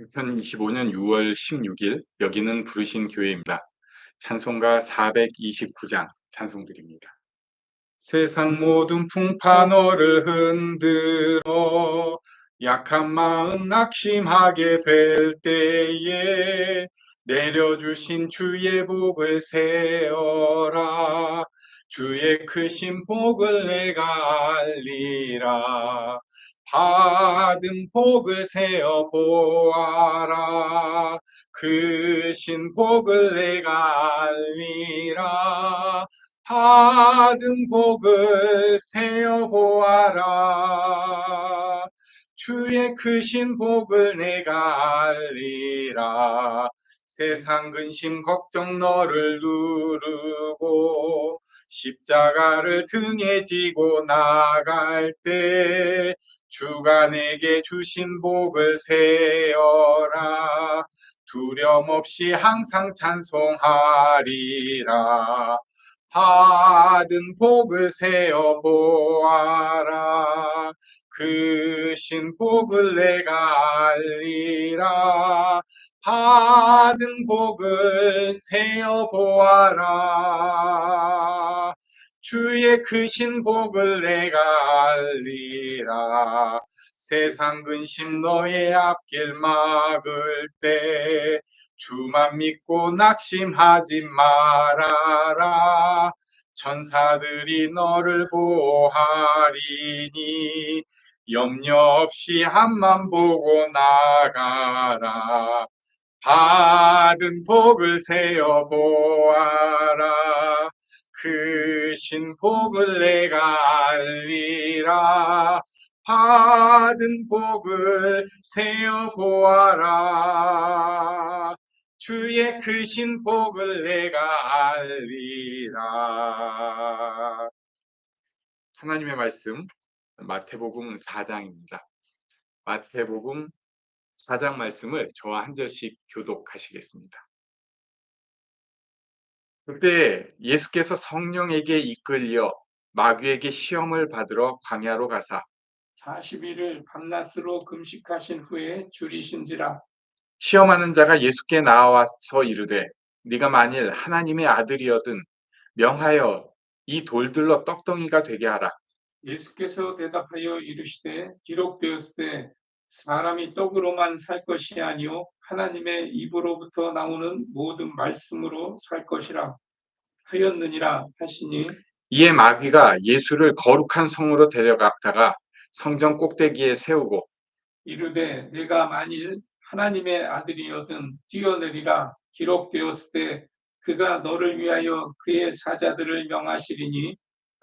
2025년 6월 16일 여기는 부르신 교회입니다. 찬송가 429장 찬송드립니다. 세상 모든 풍파 너를 흔들어 약한 마음 낙심하게 될 때에 내려주신 주의 복을 세어라 주의 크신 복을 내가 알리라 받은 복을 세어 보아라. 크신 복을 내가 알리라. 받은 복을 세어 보아라. 주의 크신 복을 내가 알리라 세상 근심 걱정 너를 누르고 십자가를 등에 지고 나갈 때 주가 내게 주신 복을 세어라. 두려움 없이 항상 찬송하리라. 받은 복을 세어 보아라 크신 복을 내가 알리라. 받은 복을 세어 보아라. 주의 크신 복을 내가 알리라. 세상 근심 너의 앞길 막을 때 주만 믿고 낙심하지 말아라. 천사들이 너를 보호하리니 염려 없이 앞만 보고 나가라. 받은 복을 세어 보아라. 크신 복을 내가 알리라. 받은 복을 세어 보아라. 주의 크신 복을 내가 알리라. 하나님의 말씀 마태복음 4장입니다. 마태복음 4장 말씀을 저와 한 절씩 교독하시겠습니다. 그때 예수께서 성령에게 이끌려 마귀에게 시험을 받으러 광야로 가사 40일을 밤낮으로 금식하신 후에 줄이신지라 시험하는 자가 예수께 나와서 이르되 네가 만일 하나님의 아들이어든 명하여 이 돌들로 떡덩이가 되게 하라. 예수께서 대답하여 이르시되 기록되었을 때 사람이 떡으로만 살 것이 아니요 하나님의 입으로부터 나오는 모든 말씀으로 살 것이라 하였느니라 하시니 이에 마귀가 예수를 거룩한 성으로 데려갔다가 성전 꼭대기에 세우고 이르되 내가 만일 하나님의 아들이어든 뛰어내리라 기록되었을 때 그가 너를 위하여 그의 사자들을 명하시리니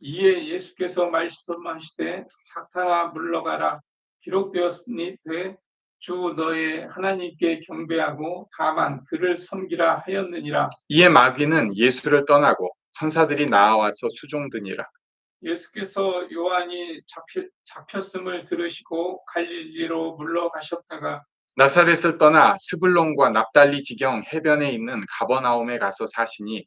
이에 예수께서 말씀하시되 사탄아 물러가라. 기록되었으니 되주 너의 하나님께 경배하고 다만 그를 섬기라 하였느니라. 이에 마귀는 예수를 떠나고 천사들이 나와서 수종드니라. 예수께서 요한이 잡히, 잡혔음을 들으시고 갈릴리로 물러가셨다가 나사렛을 떠나 스불론과 납달리 지경 해변에 있는 가버나움에 가서 사시니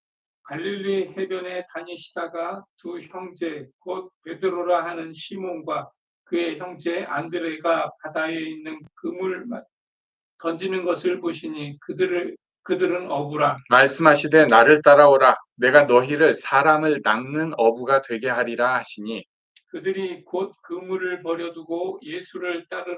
갈릴리 해변에 다니시다가 두 형제 곧 베드로라 하는 시몬과 그의 형제 안드레가 바다에 있는 그물 던지는 것을 보시니 그들을 그들은 어부라. 말씀하시되 나를 따라오라. 내가 너희를 사람을 낚는 어부가 되게 하리라 하시니. 그들이 곧 그물을 버려두고 예수를 따르,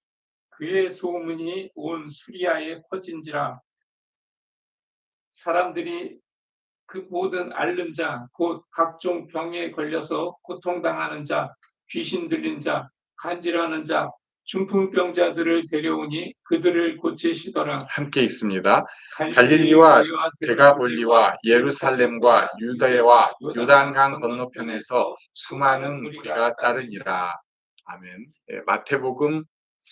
그의 소문이 온 수리아에 퍼진지라. 사람들이 그 모든 앓는 자, 곧 각종 병에 걸려서 고통당하는 자, 귀신 들린 자, 간질하는 자, 중풍병자들을 데려오니 그들을 고치시더라. 함께 있습니다. 갈릴리와 데가볼리와 예루살렘과 유다와 요단강 건너편에서 수많은 무리가 따르니라. 아멘. 예, 마태복음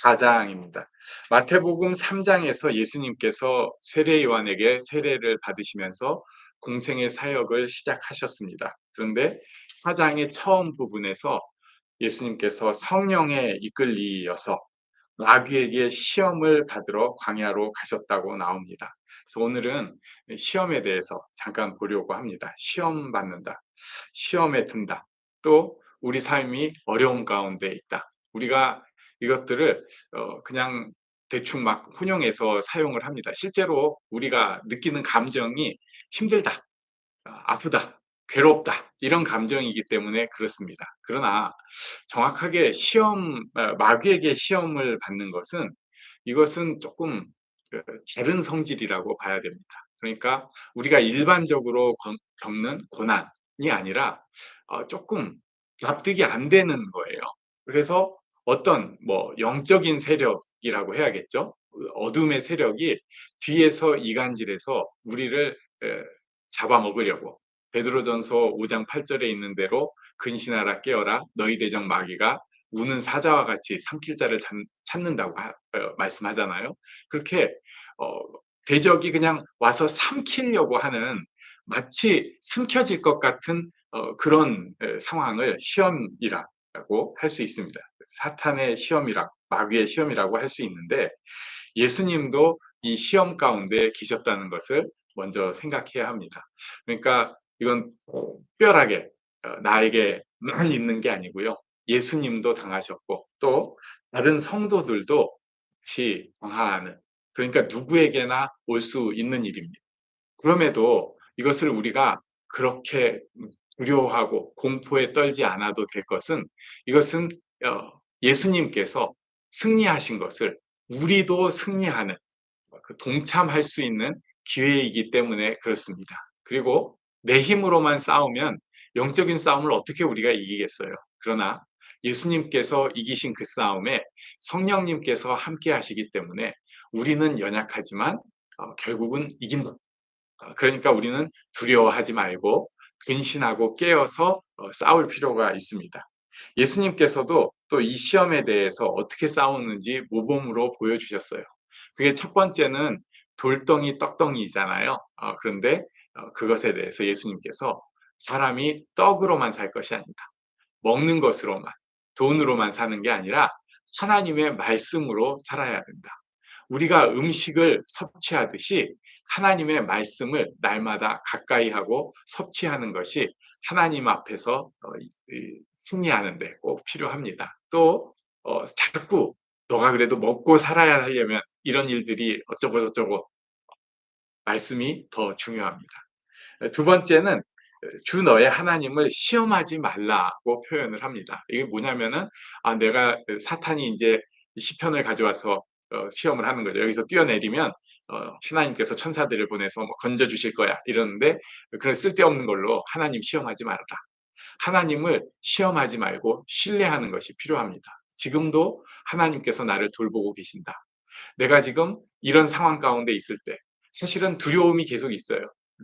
4장입니다. 마태복음 3장에서 예수님께서 세례 요한에게 세례를 받으시면서 공생의 사역을 시작하셨습니다. 그런데 4장의 처음 부분에서 예수님께서 성령에 이끌리어서 마귀에게 시험을 받으러 광야로 가셨다고 나옵니다. 그래서 오늘은 시험에 대해서 잠깐 보려고 합니다. 시험 받는다. 시험에 든다. 또 우리 삶이 어려움 가운데 있다. 우리가 이것들을 어, 그냥 대충 막 혼용해서 사용을 합니다. 실제로 우리가 느끼는 감정이 힘들다, 아, 아프다, 괴롭다 이런 감정이기 때문에 그렇습니다. 그러나 정확하게 시험 아, 마귀에게 시험을 받는 것은 이것은 조금 그 다른 성질이라고 봐야 됩니다. 그러니까 우리가 일반적으로 건- 겪는 고난이 아니라 어, 조금 납득이 안 되는 거예요. 그래서 어떤 뭐 영적인 세력이라고 해야겠죠. 그 어둠의 세력이 뒤에서 이간질해서 우리를 에, 잡아먹으려고 베드로전서 5장 8절에 있는 대로 근신하라 깨어라 너희 대적 마귀가 우는 사자와 같이 삼킬 자를 찾- 찾는다고 하- 어, 말씀하잖아요. 그렇게 어, 대적이 그냥 와서 삼키려고 하는 마치 삼켜질 것 같은 어, 그런 에, 상황을 시험이라고 할 수 있습니다. 사탄의 시험이라 마귀의 시험이라고 할 수 있는데 예수님도 이 시험 가운데 계셨다는 것을 먼저 생각해야 합니다. 그러니까 이건 특별하게 어, 나에게 만 있는 게 아니고요. 예수님도 당하셨고 또 다른 성도들도 같이 당하는 그러니까 누구에게나 올 수 있는 일입니다. 그럼에도 이것을 우리가 그렇게 두려워하고 공포에 떨지 않아도 될 것은 이것은 어, 예수님께서 승리하신 것을 우리도 승리하는 그 동참할 수 있는 기회이기 때문에 그렇습니다. 그리고 내 힘으로만 싸우면 영적인 싸움을 어떻게 우리가 이기겠어요? 그러나 예수님께서 이기신 그 싸움에 성령님께서 함께 하시기 때문에 우리는 연약하지만 어, 결국은 이긴다. 어, 그러니까 우리는 두려워하지 말고 근신하고 깨어서 어, 싸울 필요가 있습니다. 예수님께서도 또 이 시험에 대해서 어떻게 싸우는지 모범으로 보여주셨어요. 그게 첫 번째는 돌덩이 떡덩이잖아요. 어, 그런데 어, 그것에 대해서 예수님께서 사람이 떡으로만 살 것이 아니다. 먹는 것으로만, 돈으로만 사는 게 아니라 하나님의 말씀으로 살아야 된다. 우리가 음식을 섭취하듯이 하나님의 말씀을 날마다 가까이 하고 섭취하는 것이 하나님 앞에서 어, 이- 이 승리하는 데 꼭 필요합니다. 또 어, 자꾸 너가 그래도 먹고 살아야 하려면 이런 일들이 어쩌고 저쩌고 말씀이 더 중요합니다. 두 번째는 주 너의 하나님을 시험하지 말라고 표현을 합니다. 이게 뭐냐면은 아 내가 그 사탄이 이제 시편을 가져와서 어, 시험을 하는 거죠. 여기서 뛰어내리면 어, 하나님께서 천사들을 보내서 뭐 건져 주실 거야 이러는데 그런 쓸데없는 걸로 하나님 시험하지 말아라. 하나님을 시험하지 말고 신뢰하는 것이 필요합니다. 지금도 하나님께서 나를 돌보고 계신다. 내가 지금 이런 상황 가운데 있을 때 사실은 두려움이 계속 있어요.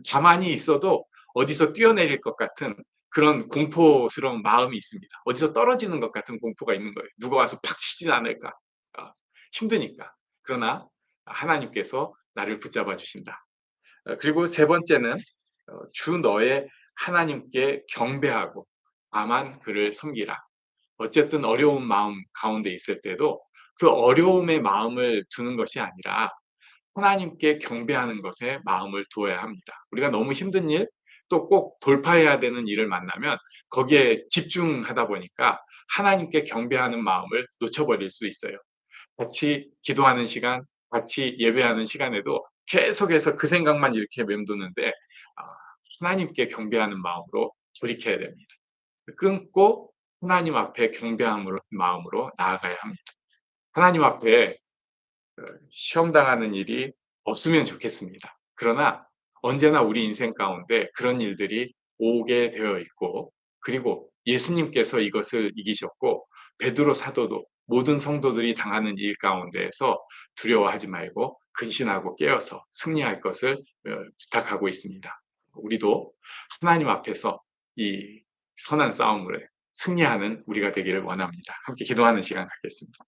가만히 있어도 어디서 뛰어내릴 것 같은 그런 공포스러운 마음이 있습니다. 어디서 떨어지는 것 같은 공포가 있는 거예요. 누가 와서 팍 치진 않을까. 아, 힘드니까. 그러나 하나님께서 나를 붙잡아 주신다. 어, 그리고 세 번째는 어, 주 너의 하나님께 경배하고 다만 그를 섬기라. 어쨌든 어려운 마음 가운데 있을 때도 그 어려움의 마음을 두는 것이 아니라 하나님께 경배하는 것에 마음을 두어야 합니다. 우리가 너무 힘든 일, 또 꼭 돌파해야 되는 일을 만나면 거기에 집중하다 보니까 하나님께 경배하는 마음을 놓쳐버릴 수 있어요. 같이 기도하는 시간, 같이 예배하는 시간에도 계속해서 그 생각만 이렇게 맴도는데 아, 하나님께 경배하는 마음으로 돌이켜야 됩니다. 끊고 하나님 앞에 경배함으로 마음으로 나아가야 합니다. 하나님 앞에 어, 시험 당하는 일이 없으면 좋겠습니다. 그러나 언제나 우리 인생 가운데 그런 일들이 오게 되어 있고 그리고 예수님께서 이것을 이기셨고 베드로 사도도 모든 성도들이 당하는 일 가운데에서 두려워하지 말고 근신하고 깨어서 승리할 것을 어, 부탁하고 있습니다. 우리도 하나님 앞에서 이 선한 싸움을 승리하는 우리가 되기를 원합니다. 함께 기도하는 시간 갖겠습니다.